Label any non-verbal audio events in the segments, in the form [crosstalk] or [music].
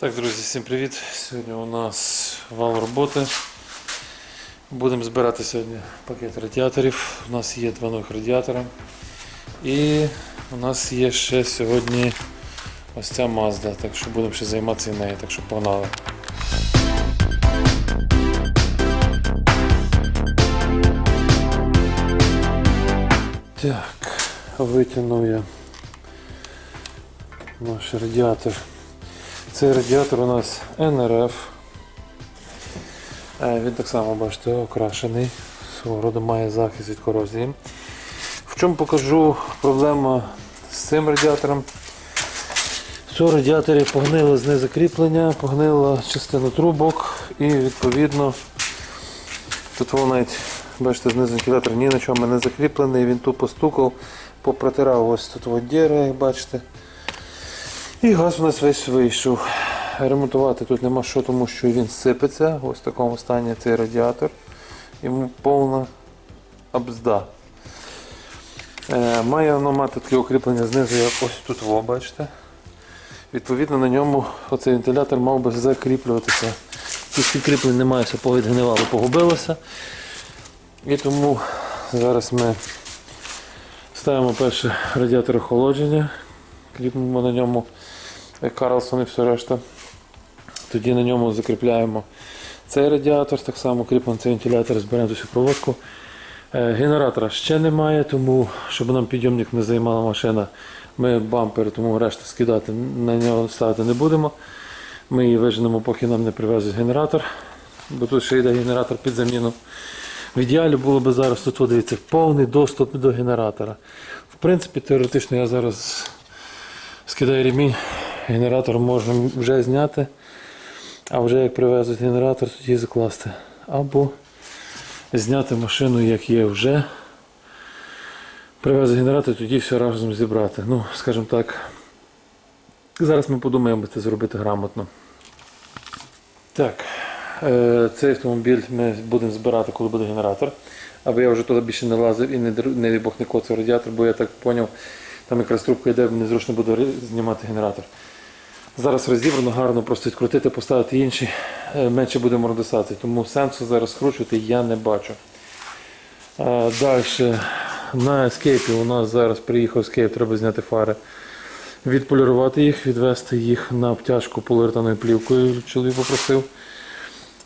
Так, друзі, всім привіт! Сьогодні у нас вал роботи. Будемо збирати сьогодні пакет радіаторів. У нас є два нових радіатора. І у нас є ще сьогодні ось ця Mazda, так що будемо ще займатися нею, так що погнали. Так, витягнув я наш радіатор. Цей радіатор у нас НРФ. Е, Він так само, бачите, окрашений. Свого роду має захист від корозії. В чому покажу проблема з цим радіатором? В цьому радіаторі погнило знизу кріплення, погнила частина трубок і відповідно тут воно навіть, бачите, знизу вентилятор ні на чому не закріплений, він тупо стукав, попротирав ось тут от діра, як бачите. І газ у нас весь вийшов. Ремонтувати тут нема що, тому що він сипеться. Ось в такому стані цей радіатор. Йому повна обзда. Е, має воно мати таке укріплення знизу, як ось тут, во, бачите. Відповідно на ньому оцей вентилятор мав би закріплюватися. Тут кріплень немає, все повідгнивало, погубилося. І тому зараз ми ставимо перше радіатор охолодження кріпимо на ньому Карлсон і все решта. Тоді на ньому закріпляємо цей радіатор, так само кріпимо цей вентилятор, зберемо всю проводку. Е, Генератора ще немає, тому щоб нам підйомник не займала машина, ми бампер, тому решту скидати на нього ставити не будемо. Ми її виженемо, поки нам не привезуть генератор, бо тут ще йде генератор під заміну. В ідеалі було б зараз тут, дивіться, повний доступ до генератора. В принципі, теоретично я зараз скидаю ремінь, генератор можемо вже зняти, а вже як привезуть генератор, тоді закласти. Або зняти машину, як є вже. Привезуть генератор, тоді все разом зібрати. Ну, скажімо так, зараз ми подумаємо, це зробити грамотно. Так, е, цей автомобіль ми будемо збирати, коли буде генератор. Аби я вже туди більше не лазив і не, не Бог не коцав радіатор, бо я так зрозумів, там якраз трубка йде, мені зручно буде знімати генератор. Зараз розібрано, гарно просто відкрутити, поставити інші, е, менше буде мордосації, тому сенсу зараз скручувати я не бачу. Далі на ескейпі у нас зараз приїхав ескейп, треба зняти фари, відполірувати їх, відвести їх на обтяжку поліуретановою плівкою, чоловік попросив.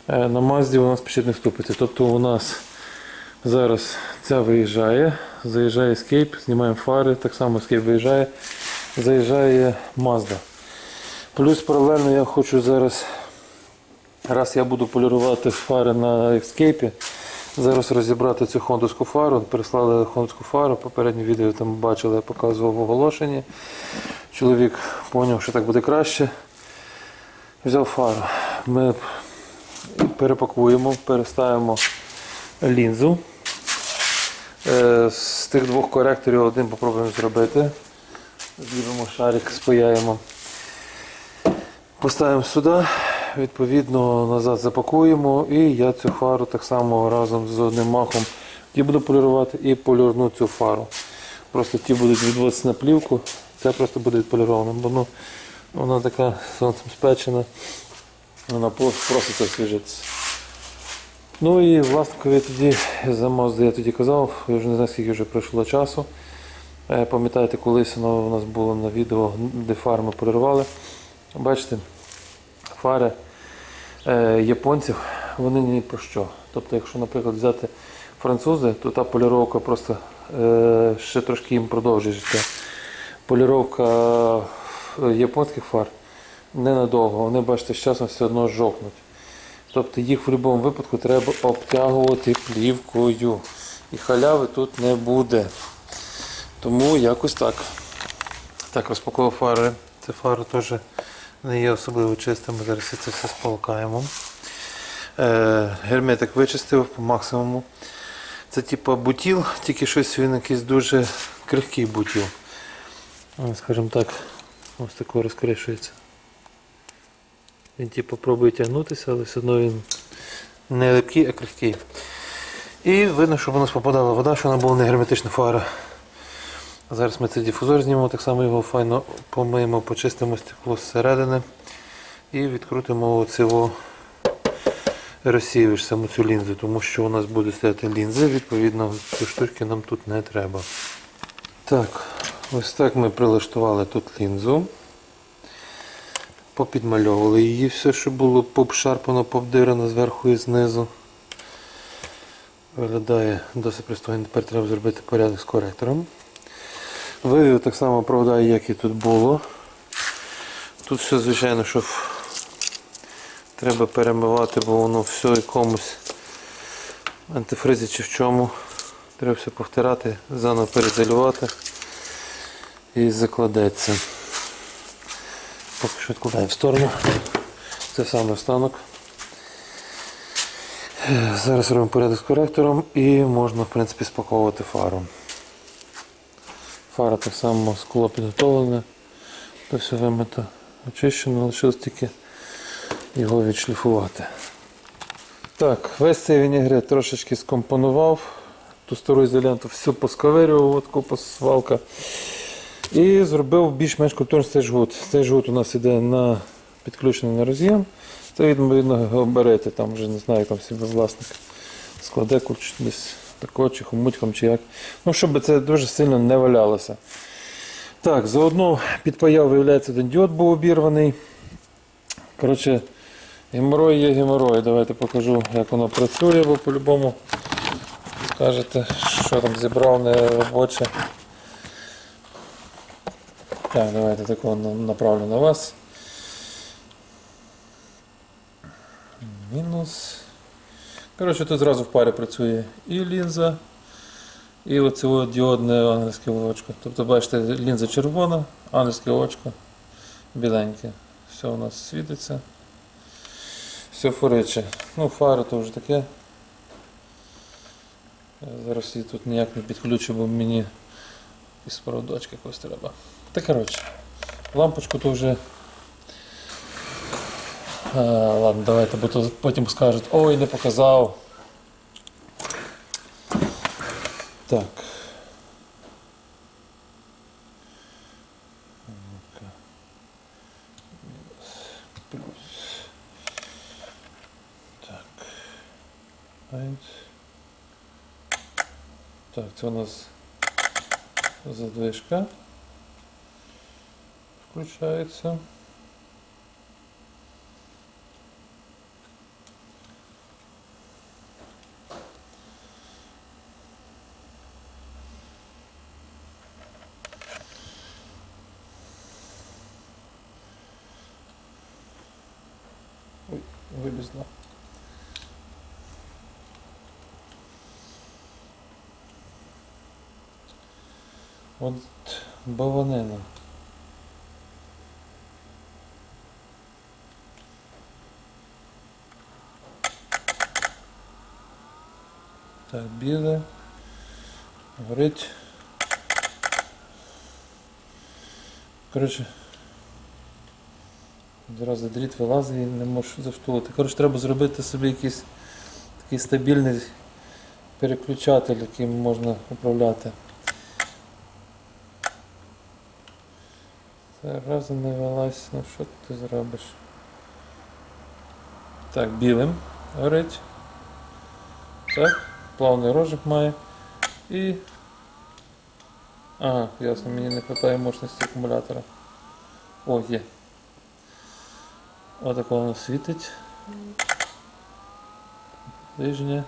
Е, На Мазді у нас підшипник ступиться. Тобто у нас зараз ця виїжджає, заїжджає Escape, знімаємо фари, так само Escape виїжджає, заїжджає Mazda. Плюс паралельно я хочу зараз, раз я буду полірувати фари на Escape, зараз розібрати цю хондовську фару. Переслали хондовську фару, попереднє відео там бачили, я показував в оголошенні. Чоловік зрозумів, що так буде краще. Взяв фару. Ми перепакуємо, переставимо лінзу. Е, З тих двох коректорів один попробуємо зробити. Зробимо шарик, спаяємо. Поставимо сюди, відповідно назад запакуємо і я цю фару так само разом з одним махом ті буду полірувати і полірну цю фару. Просто ті будуть відводитися на плівку, це просто буде відполіровано, бо ну, вона така сонцем спечена, вона проситься освіжитися. Ну і власникові тоді за я тоді казав, я вже не знаю скільки вже пройшло часу. Е, Пам'ятаєте, колись воно у нас було на відео, де фари ми полірували. Бачите, фари е, японців, вони ні про що. Тобто, якщо, наприклад, взяти французи, то та поліровка просто е, ще трошки їм продовжує життя. Поліровка е, японських фар ненадовго, вони, бачите, з часом все одно жовкнуть. Тобто їх в будь-якому випадку треба обтягувати плівкою. І халяви тут не буде. Тому якось так. Так, розпакував фари. Це фари теж не є особливо чистими. Зараз це все сполкаємо. Е, герметик вичистив по максимуму. Це типу бутіл, тільки щось він якийсь дуже крихкий бутіл. Е, Скажімо так, ось тако розкришується. Він типу пробує тягнутися, але все одно він не липкий, а крихкий. І видно, щоб у нас попадала вода, що вона була не герметична фара. Зараз ми цей дифузор знімемо, так само його файно помиємо, почистимо стекло зсередини І відкрутимо оцього розсіюєш саму цю лінзу, тому що у нас буде стояти лінза, відповідно, ці штучки нам тут не треба. Так, ось так ми прилаштували тут лінзу. Попідмальовували її все, що було пообшарпано, повдирано зверху і знизу. Виглядає досить пристойно. Тепер треба зробити порядок з коректором. Вивів так само провода, як і тут було. Тут все, звичайно, що треба перемивати, бо воно все в якомусь антифризі чи в чому. Треба все повтирати, заново перезалювати і закладеться. Поки що відкладаємо в сторону. Це саме останок. Зараз робимо порядок з коректором і можна в принципі спаковувати фару. Фара так само скло підготовлене, то все вимито, очищено, лишилось тільки його відшліфувати. Так, весь цей вінігрет трошечки скомпонував, ту стару ізоленту всю посковирював, от купа свалка. І зробив більш-менш культурний цей жгут. Цей жгут у нас іде на підключений на роз'єм. Це відповідно габарити, там вже не знаю, як там собі власник складе десь тако, чи хомутьком, чи як. Ну, щоб це дуже сильно не валялося. Так, заодно підпаяв, виявляється, один діод був обірваний. Коротше, геморой є геморой. Давайте покажу, як воно працює, бо по-любому скажете, що там зібрав не робоче. Так, давайте такого направлю на вас. Мінус. Коротше, тут зразу в парі працює і лінза, і оце діодне ангельське очко. Тобто, бачите, лінза червона, ангельське очко біленьке. Все у нас світиться. Все фуриче. Ну, фари то вже таке. Зараз її тут ніяк не підключу, бо мені із проводочка якось треба. Та коротше, лампочку то вже. А, ладно, давайте, бо то потім скажуть, ой, не показав. Так. Так, це у нас задвижка. Включається. Ой, вилізла. От баванина. Так, біле. Горить. Коротше. Одразу дріт вилазить і не можеш заштулити. Коротше, треба зробити собі якийсь такий стабільний переключатель, яким можна управляти. Разом не велась, ну що ти зробиш? Так, білим горить. Так, плавний рожик має. І. Ага, ясно, мені не вистачає мощності акумулятора. О, є. Отако воно світить. Ближнє.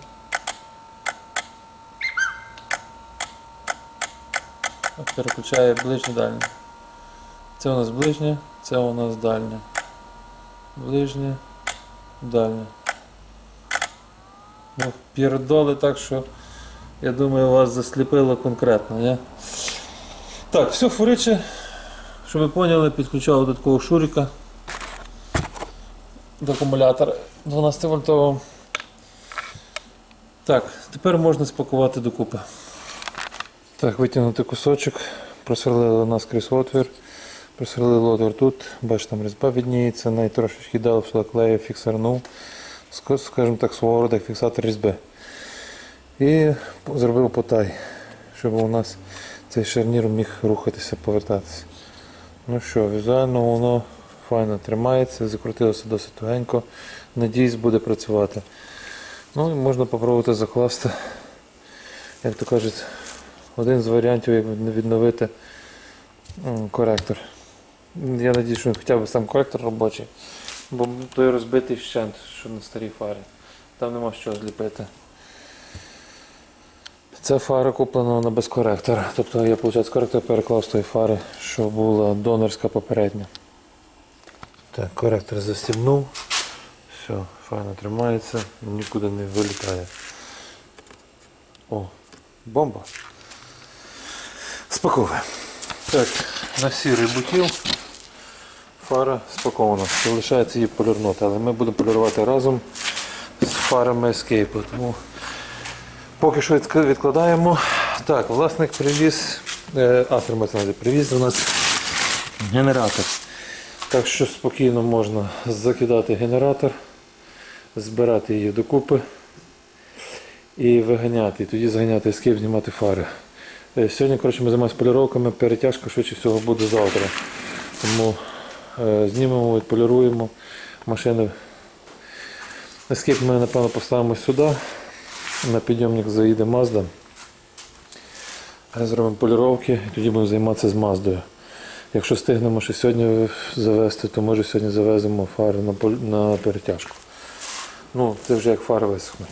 Переключає ближнє дальнє. Це у нас ближнє, це у нас дальнє. Ближнє, дальнє. Ну, пірдоли так, що я думаю, вас засліпило конкретно, ні? Так, все фуриче. Щоб ви поняли, підключав до такого шурика до акумулятора 12 вольтового. Так, тепер можна спакувати докупи. Так, витягнути кусочок, просверлили наскрізь отвір, просверлили отвір тут, бачите, там різьба відніється, навіть трошечки дали сюди клею, фіксарнув, ск- скажімо так, свого роду фіксатор різьби. І зробив потай, щоб у нас цей шарнір міг рухатися, повертатися. Ну що, візуально воно файно тримається, закрутилося досить тугенько. Надіюсь, буде працювати. Ну і можна спробувати закласти, як то кажуть, один з варіантів, як відновити коректор. Я надіюсь, що хоча б сам коректор робочий, бо той розбитий вщент, що на старій фарі. Там нема що зліпити. Ця фара куплена вона без коректора. Тобто я, виходить, коректор переклав з тої фари, що була донорська попередня. Так, коректор застібнув. Все, файно тримається, нікуди не вилітає. О, бомба. Спаковуємо. Так, на сірий бутіл фара спакована. Залишається її полірнути, але ми будемо полірувати разом з фарами Escape. Тому поки що відкладаємо. Так, власник привіз, е, мається привіз до нас генератор. Так що спокійно можна закидати генератор, збирати її докупи і виганяти. Тоді заганяти ескейп, знімати фари. Е, Сьогодні коротше, ми займаємося поліровками, перетяжка швидше всього буде завтра. Тому знімемо, відполіруємо машини. Ескейп ми напевно поставимо сюди. На підйомник заїде. Е, Зробимо поліровки і тоді будемо займатися з Маздою. Якщо встигнемо ще сьогодні завести, то може сьогодні завеземо фари на, поль- на перетяжку. Ну, це вже як фари висохнуть.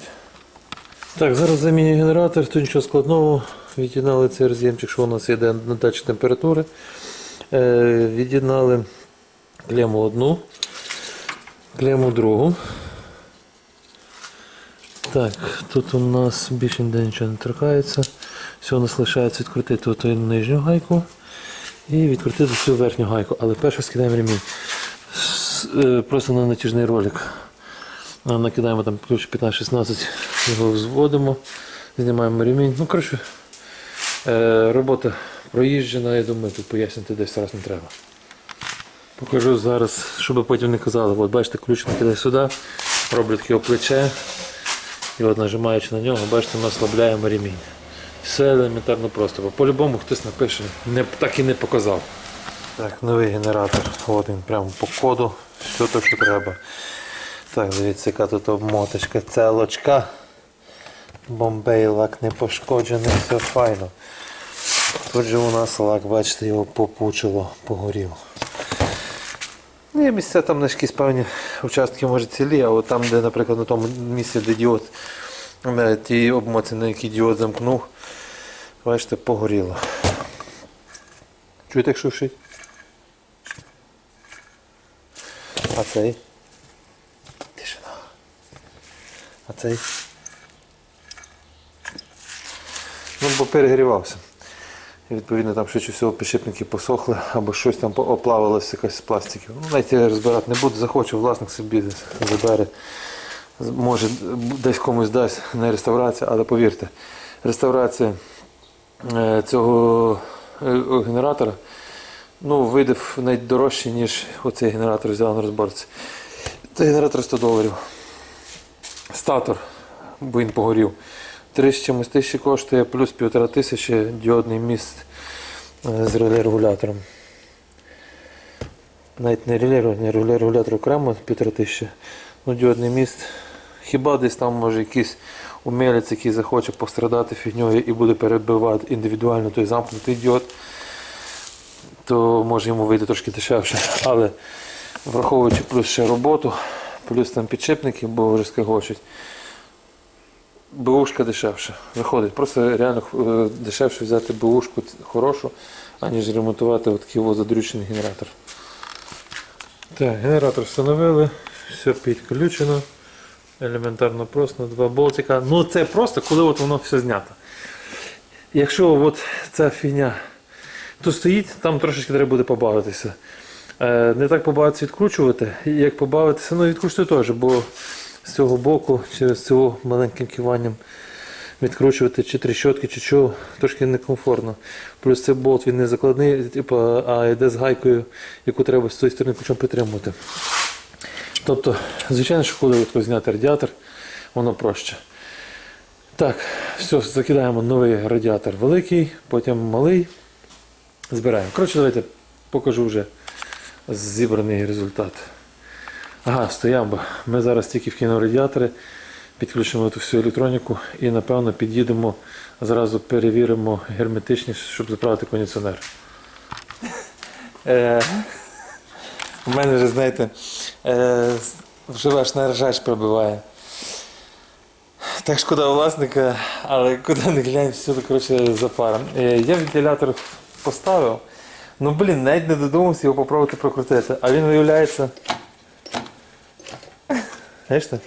Так, зараз замінюю генератор, тут нічого складного. Від'єднали цей роз'ємчик, що у нас йде на датчик температури. Е, від'єднали клему одну, клему другу. Так, тут у нас більше ніде нічого не торкається. Все, у нас лишається відкрутити оту нижню гайку і відкрутити цю верхню гайку. Але перше скидаємо ремінь. Е, Просто на натяжний ролик. Накидаємо там ключ 15-16, його взводимо, знімаємо ремінь. Ну, коротше, е, робота проїжджена, я думаю, тут пояснити десь раз не треба. Покажу зараз, щоб потім не казали, от бачите, ключ накидає сюди, роблю таке плече. І от нажимаючи на нього, бачите, ми ослабляємо ремінь. Все елементарно просто, бо по-любому хтось напише, не, так і не показав. Так, новий генератор. От він прямо по коду. Все те, що треба. Так, дивіться, яка тут обмоточка, целочка. Бомбей лак не пошкоджений, все файно. Тут же у нас лак, бачите, його попучило, погорів. Ну, є місця там на якісь певні участки може цілі, а от там, де, наприклад, на тому місці, де діод, е, ті обмотці, на які діод замкнув, бачите, погоріло. Чуєте, як шуршить? А цей? Тишина. А цей? Ну, бо перегрівався. І відповідно там швидше всього підшипники посохли або щось там оплавилося якась з пластиків. Ну, навіть я розбирати не буду, захоче, власник собі забере. Може десь комусь дасть на реставрацію, але повірте, реставрація е, цього е, генератора ну, вийде навіть дорожче, ніж оцей генератор взяли на розборці. Цей генератор 100 доларів. Статор, бо він погорів. Три з чимось тисячі коштує, плюс півтора тисячі діодний міст е, з реле-регулятором. Навіть не реле, не реле-регулятор окремо півтора тисячі. Ну, діодний міст. Хіба десь там може якийсь умілець, який захоче пострадати фігньою і буде перебивати індивідуально той замкнутий діод, то може йому вийде трошки дешевше. Але враховуючи плюс ще роботу, плюс там підшипники, бо вже скригочуть, БУшка дешевше. Виходить, просто реально е, дешевше взяти БУшку хорошу, аніж ремонтувати такий задрючений генератор. Так, генератор встановили, все підключено. Елементарно просто, два болтика. Ну це просто, коли от воно все знято. Якщо от ця фігня тут стоїть, там трошечки треба буде побавитися. Е, не так побавитися відкручувати, як побавитися, ну відкручувати теж, бо з цього боку, через цього маленьким киванням відкручувати чи тріщотки, чи що, трошки некомфортно. Плюс цей болт він не закладний, типу, а йде з гайкою, яку треба з цієї сторони ключом притримувати. Тобто, звичайно, що коли зняти радіатор, воно проще. Так, все, закидаємо новий радіатор великий, потім малий. Збираємо. Коротше, давайте покажу вже зібраний результат. Ага, стояв би. Ми зараз тільки вкинемо радіатори, підключимо ту всю електроніку і напевно під'їдемо, зразу перевіримо герметичність, щоб заправити кондиціонер. Е, У мене вже, знаєте, е, вже аж на ржач пробиває. Так шкода власника, але куди не глянь, всюди коротше, запара. Е, Я вентилятор поставив. Ну блін, навіть не додумався його попробувати прокрутити. А він виявляється. Знаєш так?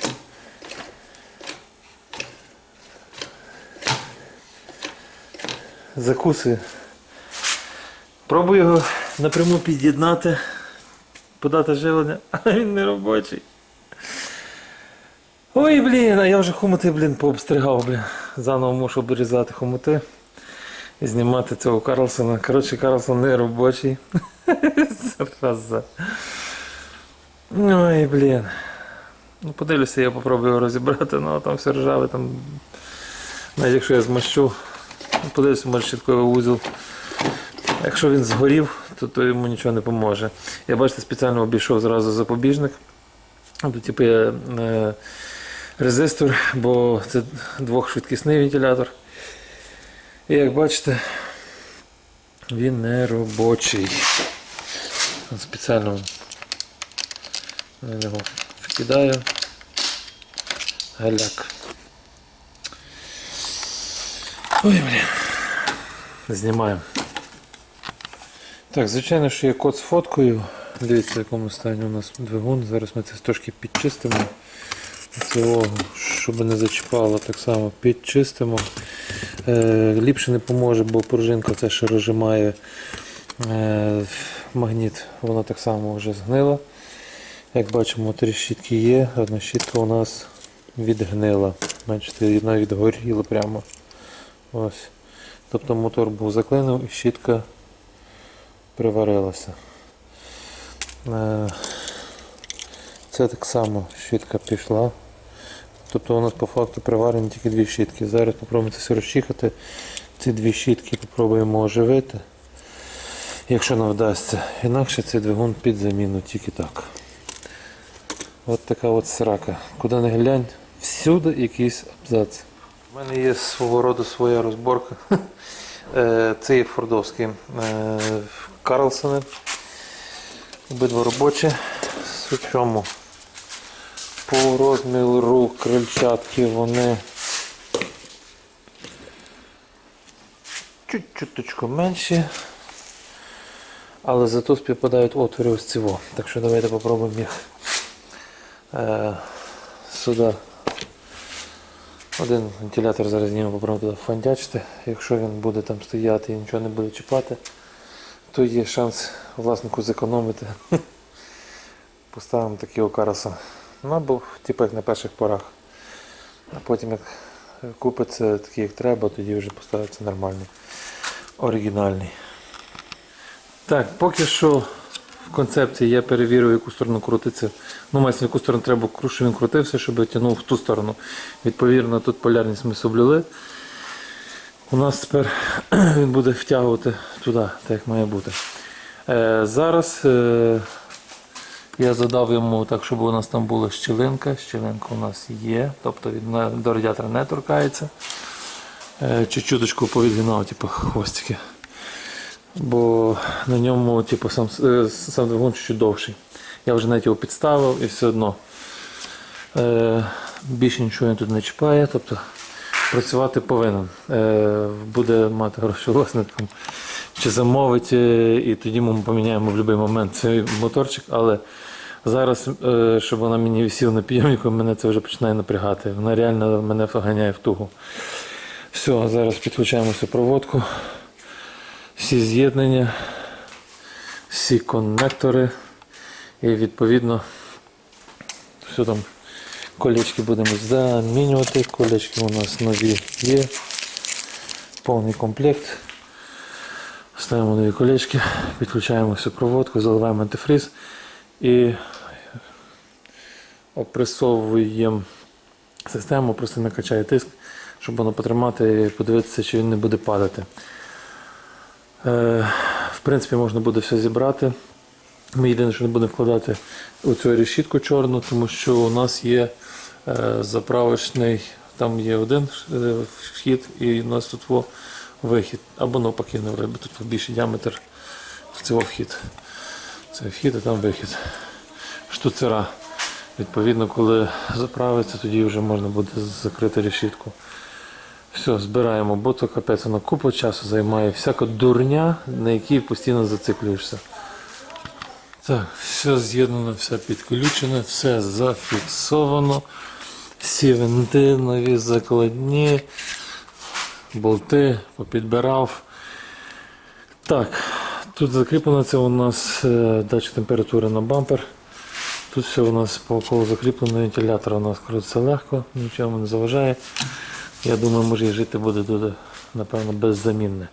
Закусує. Пробую його напряму під'єднати, подати живлення, [laughs] але він не робочий. Ой, блін, а я вже хомути, блін, пообстригав, блін. Заново мушу обрізати хомути і знімати цього Карлсона. Коротше, Карлсон не робочий. [laughs] Ой, блін. Ну, подивлюся, я попробую розібрати, ну там все ржаве, там. Навіть якщо я змащу, подивлюся, може щитковий вузол. Якщо він згорів, то, то йому нічого не поможе. Я бачите, спеціально обійшов зразу запобіжник. Тут типу є е, резистор, бо це двохшвидкісний вентилятор. І як бачите, він не робочий. Спеціально на нього вкидаю галяк. Ой, блін. Знімаємо. Так, звичайно, що є код з фоткою. Дивіться, в якому стані у нас двигун. Зараз ми це трошки підчистимо. Цього, щоб не зачіпало, так само підчистимо. Е, ліпше не поможе, бо пружинка це ще розжимає е, магніт, вона так само вже згнила. Як бачимо, три щітки є, одна щітка у нас відгнила. Бачите, одна відгоріла прямо. Ось. Тобто мотор був заклинив і щітка приварилася. Е, Це так само щітка пішла. Тобто у нас по факту приварені тільки дві щітки. Зараз спробуємо це все розчихати. Ці дві щітки спробуємо оживити. Якщо нам вдасться. Інакше цей двигун під заміну тільки так. От така от срака. Куди не глянь, всюди якийсь абзац. У мене є свого роду своя розборка. [laughs] Е, Це є фордовські е, Карлсони. Обидва робочі. Суть чому? По розміру крильчатки вони чуть-чуточку менші. Але зато співпадають отвори ось цього. Так що давайте попробуємо їх е, сюди. Один вентилятор зараз попробуємо туди фандячити. Якщо він буде там стояти і нічого не буде чіпати, то є шанс власнику зекономити. [laughs] Поставимо такий окараса. Ну, або типу як на перших порах. А потім як купиться такий, як треба, тоді вже поставиться нормальний, оригінальний. Так, поки що концепції я перевірив, яку сторону крутиться. Ну, в яку сторону треба, щоб він крутився, щоб тягнув в ту сторону. Відповідно, тут полярність ми соблюли. У нас тепер [clears throat] він буде втягувати туди, так як має бути. Е, зараз е, я задав йому так, щоб у нас там була щілинка. Щілинка у нас є, тобто він до радіатора не торкається. Е, Чуть-чуточку повідгинав, типу, хвостики. Бо на ньому типу, сам, е, сам двигун чуть довший. Я вже навіть його підставив і все одно. Е, більше нічого він тут не чіпає, тобто працювати повинен. Е, буде мати гроші власником чи замовить, е, і тоді ми поміняємо в будь-який момент цей моторчик, але зараз, е, щоб вона мені висіла на підйомнику, мене це вже починає напрягати. Вона реально мене вганяє в тугу. Все, зараз підключаємо всю проводку, всі з'єднання, всі коннектори і відповідно все там колечки будемо замінювати. Колечки у нас нові є. Повний комплект. Ставимо нові колечки, підключаємо всю проводку, заливаємо антифриз і опресовуємо систему, просто накачає тиск, щоб воно потримати і подивитися, чи він не буде падати. Е, в принципі, можна буде все зібрати. Ми єдине, що не будемо вкладати оцю решітку чорну, тому що у нас є е, заправочний, там є один е, вхід, і у нас тут вихід. Або навпаки, не вроде, тут більший діаметр, це вхід. Це вхід, а там вихід. Штуцера. Відповідно, коли заправиться, тоді вже можна буде закрити решітку. Все, збираємо, бо капець, воно купу часу займає. Всяка дурня, на якій постійно зациклюєшся. Так, все з'єднано, все підключено, все зафіксовано. Всі винти, нові закладні, болти попідбирав. Так, тут закріплено це у нас е, датчик температури на бампер. Тут все у нас по колу закріплено, вентилятор у нас крутиться легко, нічого не заважає. Я думаю, може і жити буде дуже, напевно, беззамінне.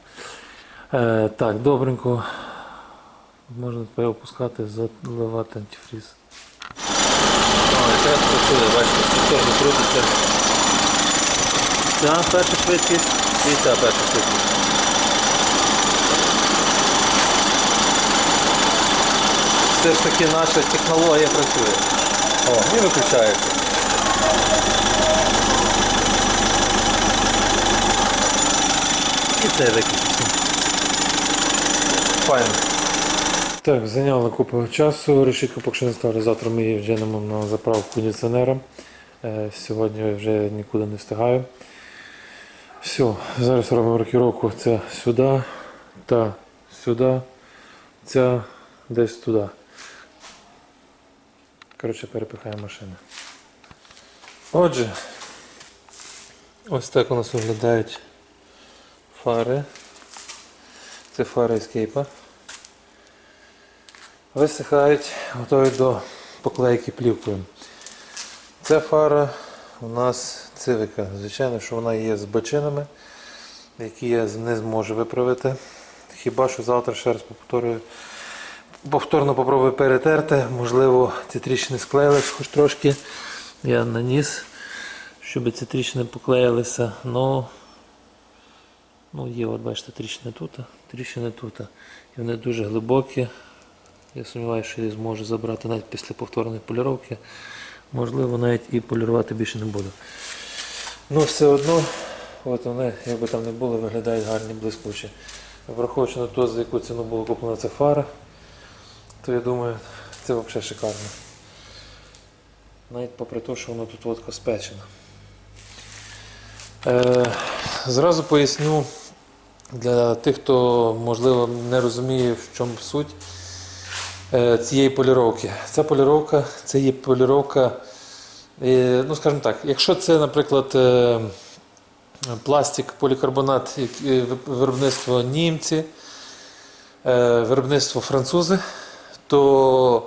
Е, так, добренько. Можна тепер опускати, заливати антифріз. Ця перша швидкість і ця перша швидкість. Все ж таки наша технологія працює. О, і виключається. І це виключиться. Файно. Так, зайняло купу часу. Решітку поки що не ставлю. Завтра ми її вженемо на заправку кондиціонера. Е, Сьогодні вже нікуди не встигаю. Все, зараз робимо рокіровку. Це сюди та сюди. Ця десь туди. Коротше, перепихаємо машини. Отже, ось так у нас виглядають фари. Це фари ескейпа. Висихають, готові до поклейки плівкою. Ця фара у нас цивика. Звичайно, що вона є з бочинами, які я не зможу виправити. Хіба що завтра ще раз повторюю, повторно попробую перетерти. Можливо, ці тріщини склеїлись хоч трошки. Я наніс, щоб ці тріщини поклеїлися. Ну, ну є, от бачите, тріщини тут, тріщини тут. І вони дуже глибокі. Я сумніваюся, що я зможу забрати навіть після повторної поліровки. Можливо, навіть і полірувати більше не буду. Ну, все одно, от вони, як би там не було, виглядають гарні блискучі. Враховуючи на те, за яку ціну була куплена ця фара, то я думаю, це взагалі шикарно. Навіть попри те, що воно тут водка спечена. Е, зразу поясню для тих, хто можливо не розуміє, в чому суть е, цієї поліровки. Ця поліровка це є поліровка, е, ну скажімо так, якщо це, наприклад, е, пластик, полікарбонат, виробництво німці, виробництво французи, то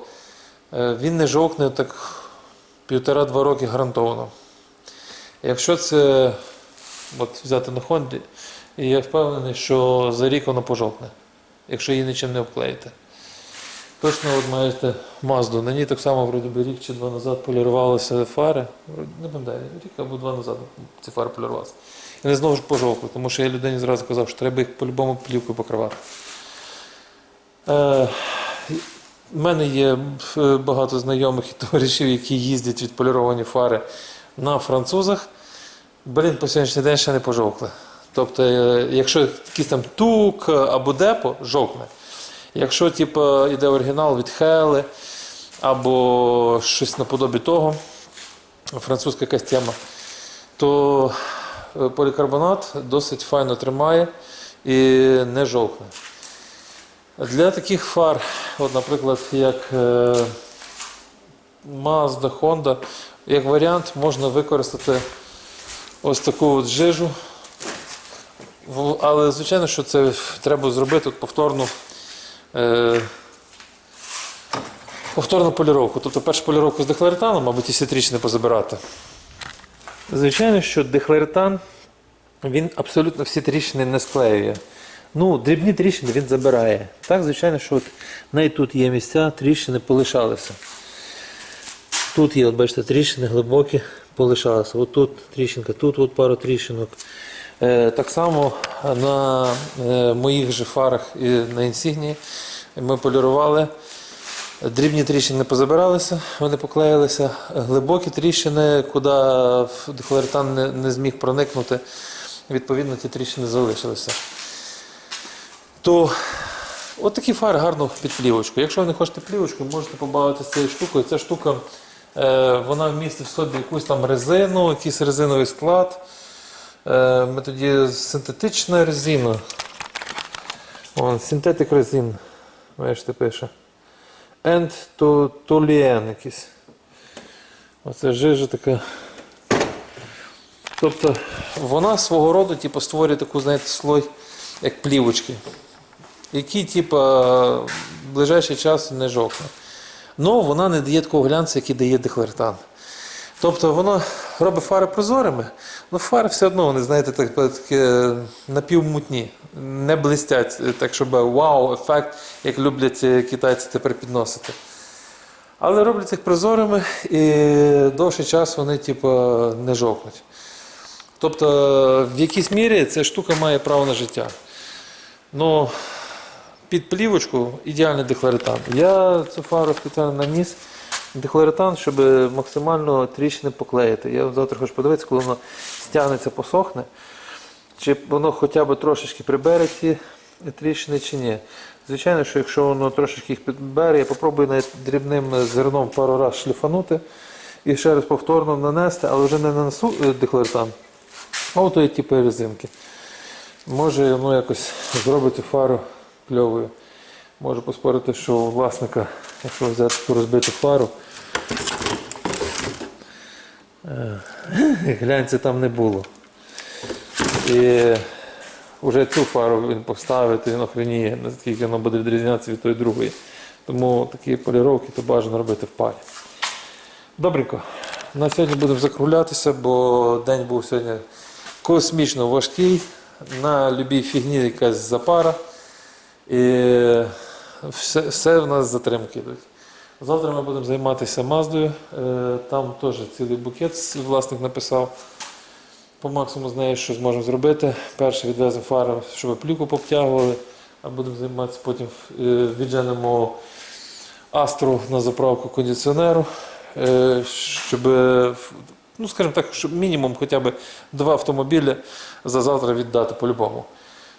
він не жовкне так півтора-два роки гарантовано. Якщо це от взяти на Хонді, і я впевнений, що за рік воно пожовкне, якщо її нічим не обклеїти. Точно от маєте Мазду. На ній так само вроді би рік чи два назад полірувалися фари. Не пам'ятаю, рік або два назад ці фари полірувалися. І вони знову ж пожовкли, тому що я людині зразу казав, що треба їх по-любому плівкою покривати. Е, у мене є е, багато знайомих і товаришів, які їздять відполіровані фари на французах. Блін, по сьогоднішній день ще не пожовкли. Тобто, е, якщо якийсь там тук або депо, жовкне. Якщо типу, йде оригінал від Хели або щось наподобі того, французька якась тема, то е, полікарбонат досить файно тримає і не жовкне. Для таких фар, от, наприклад, як е, Mazda, Honda, як варіант, можна використати ось таку от жижу. Але звичайно, що це треба зробити повторну, е, повторну поліровку. Тобто першу поліровку з дехлоретаном, мабуть, ті всі тріщини позабирати. Звичайно, що дехлоретан він абсолютно всі тріщини не склеює. Ну, дрібні тріщини він забирає. Так, звичайно, що от навіть тут є місця, тріщини полишалися. Тут є, от бачите, тріщини глибокі полишалися. От тут тріщинка, тут от пару тріщинок. Е, так само на е, моїх же фарах і на інсігні ми полірували. Дрібні тріщини позабиралися, вони поклеїлися. Глибокі тріщини, куди дехлоретан не, не зміг проникнути, відповідно, ті тріщини залишилися. То от такі фари гарно під плівочку. Якщо ви не хочете плівочку, можете побавитися цією штукою. Ця штука е, вона вмістить в собі якусь там резину, якийсь резиновий склад. Е, ми тоді синтетична резина. Вон, синтетик резин. Бачите, пише. End to toluen якийсь. Оце жижа така. Тобто вона свого роду типу, створює таку, знаєте, слой, як плівочки, який, типу, в ближайший час не жовкне. Ну, вона не дає такого глянцю, який дає дехлертан. Тобто воно робить фари прозорими, але фари все одно, вони, знаєте, так, таке напівмутні, не блистять, е, так щоб вау-ефект, як люблять е, китайці тепер підносити. Але роблять їх прозорими і довший час вони типу, не жовкнуть. Тобто, в якійсь мірі ця штука має право на життя. Ну, під плівочку ідеальний дехлоретан. Я цю фару спеціально наніс дехлоретан, щоб максимально тріщини поклеїти. Я завтра хочу подивитися, коли воно стягнеться, посохне, чи воно хоча б трошечки прибере ці тріщини, чи ні. Звичайно, що якщо воно трошечки їх підбере, я попробую навіть дрібним зерном пару раз шліфанути і ще раз повторно нанести, але вже не нанесу е, дехлоретан, а отої типу резинки. Може, воно якось зробить фару кльовою. Можу поспорити, що у власника, якщо взяти таку розбиту фару, е, [clears throat] глянця там не було. І вже цю фару він поставить, він охреніє, наскільки воно буде відрізнятися від тої другої. Тому такі поліровки то бажано робити в парі. Добренько. На сьогодні будемо закруглятися, бо день був сьогодні космічно важкий. На любій фігні якась запара. І все, все в нас затримки йдуть. Завтра ми будемо займатися Маздою. Е, Там теж цілий букет власник написав. По максимуму з нею, що зможемо зробити. Перше відвеземо фари, щоб плівку пообтягували, а будемо займатися потім е, відженемо астру на заправку кондиціонеру, е, щоб, ну скажімо так, щоб мінімум хоча б два автомобілі за завтра віддати по-любому.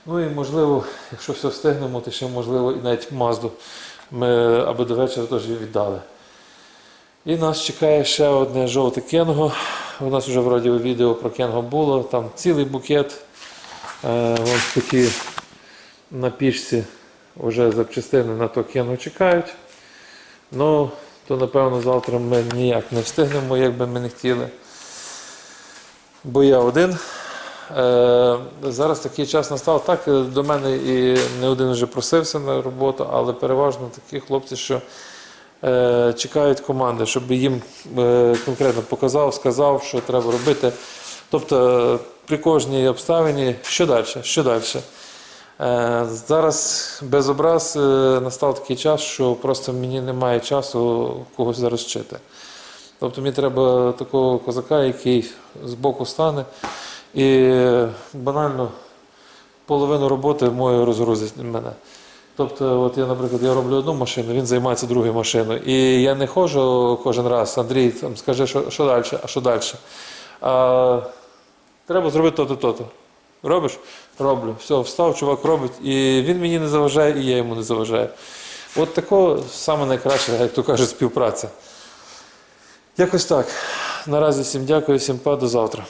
Ну і можливо, якщо все встигнемо, то ще можливо і навіть Мазду ми аби до вечора теж віддали. І нас чекає ще одне жовте кенго. У нас вже вроді відео про кенго було, там цілий букет. Е, вон такі на пічці вже запчастини на то кенго чекають. Ну, то напевно завтра ми ніяк не встигнемо, як би ми не хотіли. Бо я один. Е, зараз такий час настав. Так, е, до мене і не один вже просився на роботу, але переважно такі хлопці, що е, чекають команди, щоб їм конкретно показав, сказав, що треба робити. Тобто при кожній обставині, що далі, що далі. Зараз без образ настав такий час, що просто мені немає часу когось зараз вчити. Тобто мені треба такого козака, який збоку стане і банально половину роботи мою розгрузить мене. Тобто, от я, наприклад, я роблю одну машину, він займається другою машиною. І я не ходжу кожен раз, Андрій там, скажи, що, що далі, а що далі. А, треба зробити то-то, то-то. Робиш? Роблю. Все, встав, чувак робить. І він мені не заважає, і я йому не заважаю. От такого саме найкраще, як то кажуть, співпраця. Якось так. Наразі всім дякую, всім па, до завтра.